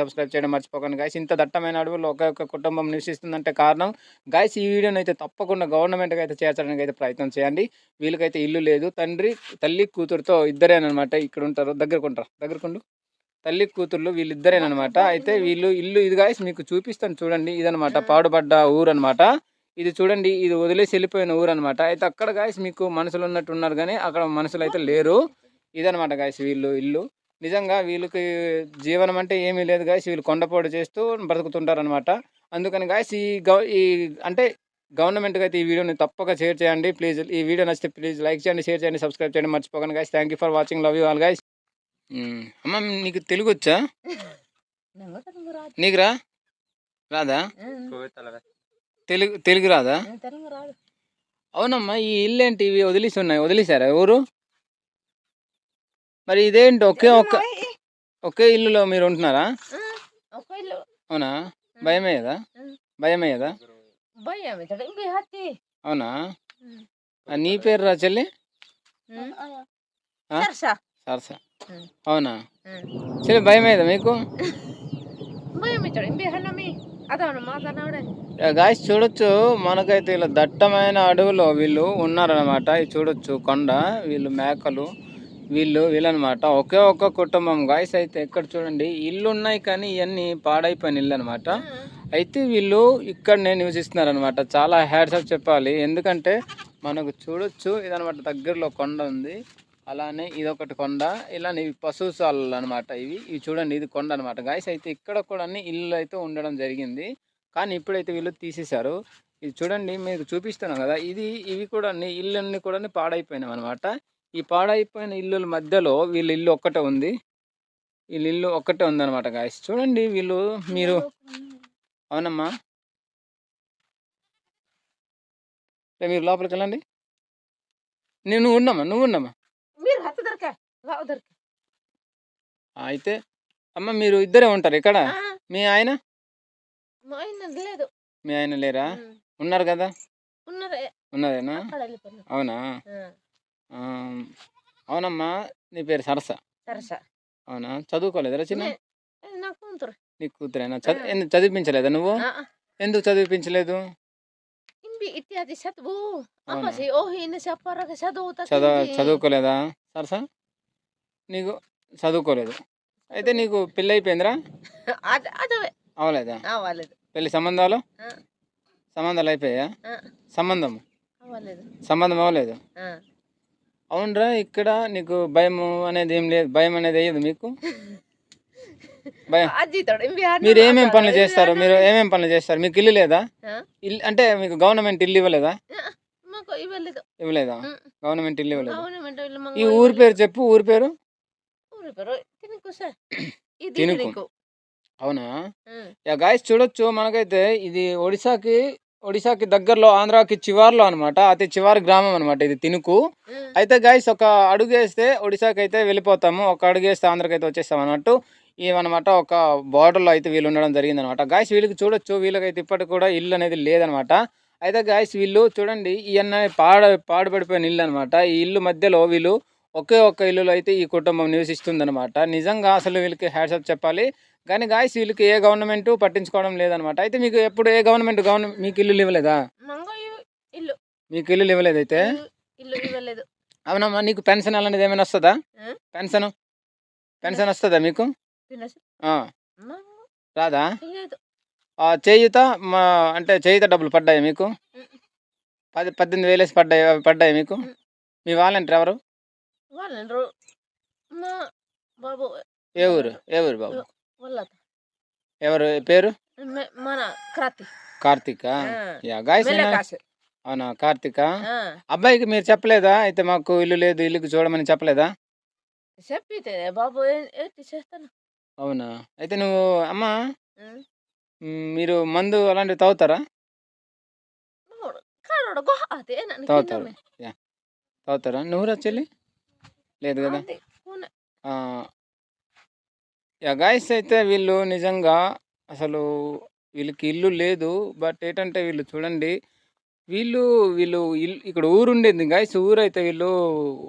Subscribe చేయడం మర్చిపోకండి. Guys ఇంత దట్టమైన అడవుల్లో ఒక ఒక కుటుంబం నివసిస్తుందంటే కారణం గాయస్ ఈ వీడియోని అయితే తప్పకుండా గవర్నమెంట్కి అయితే చేర్చడానికి అయితే ప్రయత్నం చేయండి. వీళ్ళకైతే ఇల్లు లేదు. తండ్రి తల్లి కూతురుతో ఇద్దరేనమాట ఇక్కడ ఉంటారు. దగ్గరకుంటారు దగ్గరకుండు తల్లి కూతుర్లు వీళ్ళిద్దరేనమాట అయితే వీళ్ళు ఇల్లు ఇది గాయస్ మీకు చూపిస్తాను చూడండి. ఇదనమాట పాడుపడ్డ ఊరు అనమాట ఇది చూడండి ఇది వదిలేసి వెళ్ళిపోయిన ఊరు అనమాట అయితే అక్కడ గాయస్ మీకు మనుషులు ఉన్నట్టు ఉన్నారు కానీ అక్కడ మనుషులు అయితే లేరు. ఇదనమాట గాయస్ వీళ్ళు ఇల్లు. నిజంగా వీళ్ళకి జీవనం అంటే ఏమీ లేదు గాయస్ వీళ్ళు కొండపోటు చేస్తూ బ్రతుకుతుంటారనమాట అందుకని గాయస్ ఈ గవ ఈ అంటే గవర్నమెంట్గా అయితే ఈ వీడియోని తప్పక షేర్ చేయండి. ప్లీజ్ ఈ వీడియో నచ్చితే ప్లీజ్ లైక్ చేయండి షేర్ చేయండి సబ్స్క్రైబ్ చేయండి. మర్చిపోకండి guys thank you for watching love you all guys అమ్మ నీకు తెలుగు వచ్చా? నీకు రాదా? తెలుగు తెలుగు రాదా? అవునమ్మా ఈ ఇల్లు ఏంటి ఇవి వదిలేసి ఉన్నాయి? వదిలేసారా ఎవరు? మరి ఇదేంటి? ఒకే ఒక్క ఒకే ఇల్లులో మీరు ఉంటున్నారా అవునా? భయమయ్యేదా. భయమయ్యేదా అవునా? నీ పేరు రా చెల్లి? సరసా. అవునా? చెల్లి భయమయ్యేదా మీకు? గాయస్ చూడొచ్చు మనకైతే ఇలా దట్టమైన అడవిలో వీళ్ళు ఉన్నారనమాట చూడొచ్చు కొండ వీళ్ళు మేకలు. వీళ్ళు వీళ్ళనమాట. ఒకే ఒక్క కుటుంబం. గాయస్ అయితే ఎక్కడ చూడండి ఇల్లు ఉన్నాయి కానీ ఇవన్నీ పాడైపోయిన ఇల్లు అనమాట అయితే వీళ్ళు ఇక్కడనే నివసిస్తున్నారనమాట. చాలా హ్యాడ్సప్ చెప్పాలి. ఎందుకంటే మనకు చూడొచ్చు ఇదనమాట దగ్గరలో కొండ ఉంది. అలానే ఇదొకటి కొండ ఇలానే ఇవి పశుశాలలు అనమాట ఇవి. ఇవి చూడండి ఇది కొండ అనమాట గాయస్ అయితే ఇక్కడ కూడా అన్ని ఇల్లు అయితే ఉండడం జరిగింది. కానీ ఇప్పుడైతే వీళ్ళు తీసేశారు. ఇది చూడండి మీకు చూపిస్తున్నాం కదా. ఇది ఇవి కూడా ఇల్లు అన్నీ కూడా పాడైపోయినాయి అనమాట ఈ పాడైపోయిన ఇల్లుల మధ్యలో వీళ్ళ ఇల్లు ఒక్కటే ఉంది. వీళ్ళ ఇల్లు ఒక్కటే ఉందన్నమాట గాయస్ చూడండి వీళ్ళు మీరు అవునమ్మా. మీరు లోపలికి వెళ్ళండి. నేను నువ్వు ఉన్నామా నువ్వు ఉన్నామా అయితే అమ్మ మీరు ఇద్దరే ఉంటారు ఇక్కడ? మీ ఆయన? మా ఆయన లేరా. ఉన్నారు కదా? ఉన్నారే. ఉన్నదేనా అక్కడ వెళ్ళిపోయినా. అవునా? అవునమ్మా నీ పేరు సరస. సరసా. అవునా? చదువుకోలేదా చిన్న? నా కూతురు. నీ కూతురేనా? చదువు ఎందుకు చదివించలేదా నువ్వు? ఎందుకు చదివించలేదు ఇత్యాది చదువు. చదవ చదువుకోలేదా? సరస? నీకు చదువుకోలేదు. అయితే నీకు పెళ్ళి అయిపోయిందిరా? అవలేదా పెళ్ళి సంబంధాలు. సంబంధాలు అయిపోయా. సంబంధం? సంబంధం అవ్వలేదు. అవునరా ఇక్కడ నీకు భయం అనేది ఏం లేదు. భయం అనేది అయ్యేది మీకు? భయం. మీరు ఏమేం పనులు చేస్తారు? మీరు ఏమేం పనులు చేస్తారు? మీకు ఇల్లు లేదా? ఇల్లు అంటే మీకు గవర్నమెంట్ ఇల్లు ఇవ్వలేదా? ఇవ్వలేదు. గవర్నమెంట్ ఇల్లు ఇవ్వలేదు? ఈ ఊరి పేరు చెప్పు ఊరి పేరు? తినుకు అవునా. యా గాయస్ చూడొచ్చు. మనకైతే ఇది ఒడిశాకి ఒడిశాకి దగ్గరలో ఆంధ్రాకి చివార్లో అనమాట అతి చివరి గ్రామం అనమాట ఇది తినుకు. అయితే గాయస్ ఒక అడుగు వేస్తే ఒడిశాకి అయితే వెళ్ళిపోతాము. ఒక అడుగు వేస్తే ఆంధ్రాకి అయితే వచ్చేస్తాం అన్నట్టు ఇవన్నమాట ఒక బార్డర్లో అయితే వీళ్ళు ఉండడం జరిగింది అనమాట గాయస్ వీళ్ళకి చూడొచ్చు. వీళ్ళకైతే ఇప్పటికి కూడా ఇల్లు అనేది లేదనమాట అయితే గాయస్ వీళ్ళు చూడండి ఇవన్నీ పాడ పాడుపడిపోయిన ఇల్లు అనమాట ఈ ఇల్లు మధ్యలో వీళ్ళు ఒకే ఒక్క ఇల్లులో అయితే ఈ కుటుంబం నివసిస్తుందన్నమాట. నిజంగా అసలు వీళ్ళకి హ్యాట్సప్ చెప్పాలి. కానీ గాయస్ వీళ్ళకి ఏ గవర్నమెంట్ పట్టించుకోవడం లేదనమాట అయితే మీకు ఎప్పుడు ఏ గవర్నమెంట్ గవర్నమెంట్ మీకు ఇల్లు ఇవ్వలేదా? మీకు ఇల్లు ఇవ్వలేదు అయితే? అవునమ్మా నీకు పెన్షన్ అలాంటిది ఏమైనా వస్తుందా? పెన్షన్? పెన్షన్ వస్తుందా మీకు? రాదా? చేయుత మా అంటే చేయుత డబ్బులు పడ్డాయి మీకు. పది పద్దెనిమిది వేలేసి పడ్డాయి పడ్డాయి మీకు. మీ వాలంటీర్ ఎవరు? వాళ్ళండ్రు మా బాబు ఏ ఊరు? ఏ బాబు? వాళ్ళ ఎవరు? పేరు? మన కార్తీక్? కార్తీక్ యా గాయస్ అవునా? కార్తీక? అబ్బాయికి మీరు చెప్పలేదా? అయితే మాకు ఇల్లు లేదు ఇల్లుకి చూడమని చెప్పలేదా? చెప్పితే బాబు చేస్తాను అవునా? అయితే నువ్వు అమ్మా మీరు మందు అలాంటివి తాగుతారా? తాగుతారు. తాగుతారా? నువ్వు రా చెల్లి. లేదు కదా? గాయస్ అయితే వీళ్ళు నిజంగా అసలు వీళ్ళకి ఇల్లు లేదు. బట్ ఏంటంటే వీళ్ళు చూడండి వీళ్ళు వీళ్ళు ఇల్లు ఇక్కడ ఊరు ఉండేది గాయస్. ఊరు అయితే వీళ్ళు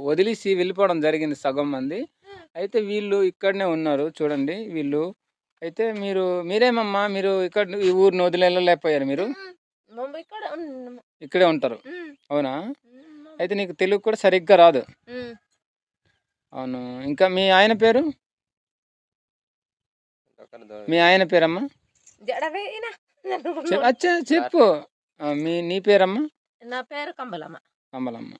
వదిలేసి వెళ్ళిపోవడం జరిగింది సగం మంది. అయితే వీళ్ళు ఇక్కడనే ఉన్నారు చూడండి వీళ్ళు. అయితే మీరు మీరేమమ్మా? మీరు ఇక్కడ ఈ ఊరిని వదిలి వెళ్ళలేకపోయారు మీరు? ఇక్కడ ఉంటారు. అవునా? అయితే నీకు తెలుగు కూడా సరిగ్గా రాదు. అవును. ఇంకా మీ ఆయన పేరు? మీ ఆయన పేరమ్మా? అచ్చా చెప్పు. మీ నీ పేరమ్మా? నా పేరు కంబలమ్మ.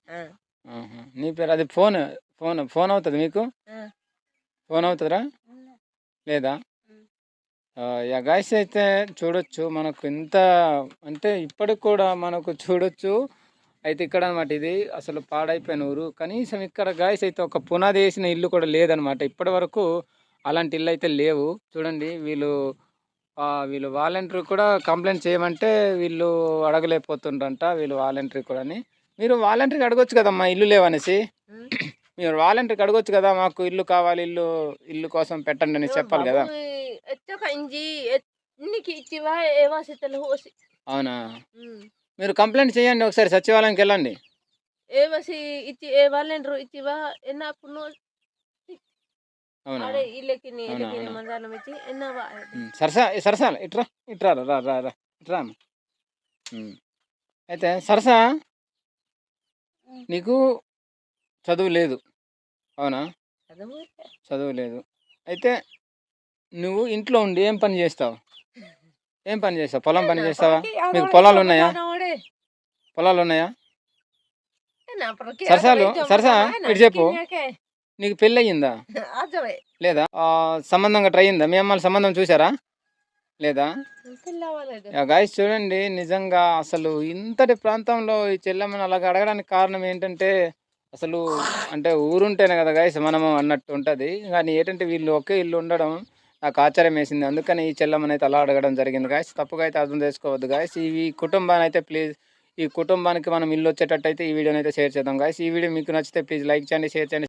ఆహా. నీ పేరు అది ఫోన్ ఫోన్ ఫోన్ అవుతుంది మీకు. ఫోన్ అవుతుందిరా లేదా? యా గాయస్ అయితే చూడొచ్చు. మనకు ఎంత అంటే ఇప్పటికి కూడా మనకు చూడొచ్చు. అయితే ఇక్కడ అనమాట ఇది. అసలు పాడైపోయిన ఊరు. కనీసం ఇక్కడ గాయస్ అయితే ఒక పునాది వేసిన ఇల్లు కూడా లేదనమాట. ఇప్పటి వరకు అలాంటి ఇల్లు అయితే లేవు. చూడండి వీళ్ళు వీళ్ళు వాలంటరీ కూడా కంప్లైంట్ చేయమంటే వీళ్ళు అడగలేకపోతుండ్రంట వీళ్ళు వాలంటరీ కూడా అని మీరు వాలంటరీకి అడగొచ్చు కదమ్మా ఇల్లు లేవనేసి. మీరు వాలంటరీకి అడగొచ్చు కదా మాకు ఇల్లు కావాలి ఇల్లు ఇల్లు కోసం పెట్టండి అని చెప్పాలి కదా. అవునా. మీరు కంప్లైంట్ చేయండి ఒకసారి సచివాలయంకి వెళ్ళండి. ఏవసి ఇచ్చి ఏ వాళ్ళండ్రు? ఇచ్చివా? ఎన్న అవునా? అడే ఇల్లకి నీ ఇచ్చి ఎన్నవా? సరసా ఇట్రా ఇట్రా రా రా రా ఇట్రా. అయితే సరసా నీకు చదువు లేదు. అవునా? చదువు లేదు. అయితే నువ్వు ఇంట్లో ఉండి ఏం పని చేస్తావు? ఏం పని చేస్తావు పొలం పని చేస్తావా మీకు పొలాలు ఉన్నాయా? పొలాలు ఉన్నాయా సరసాలు, సరసా, ఇటు చెప్పు. నీకు పెళ్ళి అయ్యిందా లేదా? ఆ, సంబంధం గట్రా అయ్యిందా మీ అమ్మాయిల సంబంధం చూసారా? లేదా? గాయస్ చూడండి నిజంగా అసలు ఇంతటి ప్రాంతంలో ఈ చెల్లెమ్మని అలాగ అడగడానికి కారణం ఏంటంటే అసలు అంటే ఊరుంటేనే కదా గాయస్ మనము అన్నట్టు ఉంటుంది. కానీ ఏంటంటే వీళ్ళు ఒకే ఇల్లు ఉండడం నాకు ఆశ్చర్యం వేసింది. అందుకని ఈ చెల్లమ్మని అయితే అలా అడగడం జరిగింది. గాయస్ తప్పుగా అయితే అర్థం చేసుకోవద్దు. గాయస్ ఈ కుటుంబాన్ని అయితే ప్లీజ్ ఈ కుటుంబానికి మనం ఇల్లు వచ్చేటట్టు అయితే ఈ వీడియోని అయితే షేర్ చేద్దాం. గాయస్ ఈ వీడియో మీకు నచ్చితే ప్లీజ్ లైక్ చేయండి షేర్ చేయండి.